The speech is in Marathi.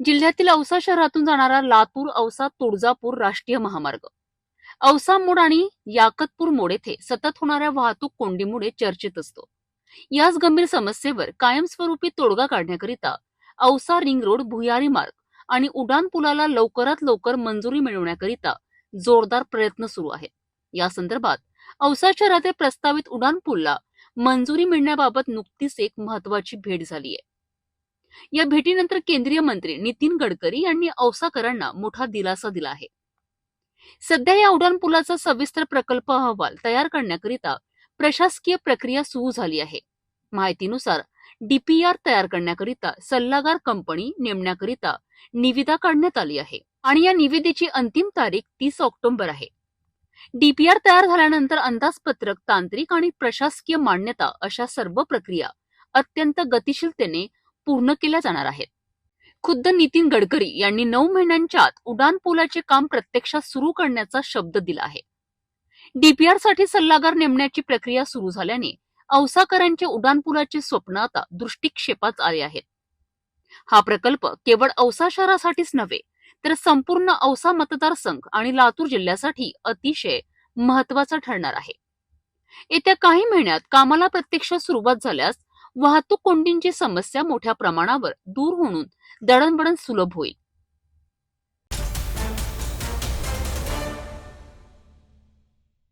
जिल्ह्यातील औसा शहरातून जाणारा लातूर औसा तुळजापूर राष्ट्रीय महामार्ग. औसा मोड आणि याकतपूर मोड येथे सतत होणाऱ्या वाहतूक कोंडीमुळे चर्चेत असतो. याच गंभीर समस्येवर कायमस्वरूपी तोडगा काढण्याकरिता औसा रिंग रोड भुयारी मार्ग आणि उडान पुलाला लवकरात लवकर मंजुरी मिळवण्याकरिता जोरदार प्रयत्न सुरू आहेत. या संदर्भात औसा शहरातील प्रस्तावित उडान पूलला मंजुरी मिळण्याबाबत नुकतीच एक महत्वाची भेट झाली आहे या भेटीनंतर केंद्रीय मंत्री नितीन गडकरी यांनी औसाकरांना मोठा दिलासा दिला आहे. सध्या या उड्डाणपुलाचा सविस्तर प्रकल्प अहवाल तयार करण्याकरिता प्रशासकीय प्रक्रिया सुरू झाली आहे. माहितीनुसार डीपीआर तयार करण्याकरिता सल्लागार कंपनी नेमण्याकरिता निविदा काढण्यात आली आहे आणि या निविदेची अंतिम तारीख तीस ऑक्टोबर आहे. डीपीआर तयार झाल्यानंतर अंदाजपत्रक तांत्रिक आणि प्रशासकीय मान्यता अशा सर्व प्रक्रिया अत्यंत गतिशीलतेने पूर्ण केल्या जाणार आहेत. खुद्द नितीन गडकरी यांनी नऊ महिन्यांच्या आत उडान पुलाचे काम प्रत्यक्षात सुरू करण्याचा शब्द दिला आहे. डीपीआरसाठी सल्लागार नेमण्याची प्रक्रिया सुरू झाल्याने औसाकरांचे उड्डाणपुलाचे स्वप्न आता दृष्टिक्षेपात आले आहेत. हा प्रकल्प केवळ औसा शहरासाठीच नव्हे तर संपूर्ण औसा मतदारसंघ आणि लातूर जिल्ह्यासाठी अतिशय महत्त्वाचा ठरणार आहे. येत्या काही महिन्यात कामाला प्रत्यक्ष सुरुवात झाल्यास वाहतूक कोंडींची समस्या मोठ्या प्रमाणावर दूर होऊन दळणवळण सुलभ होईल.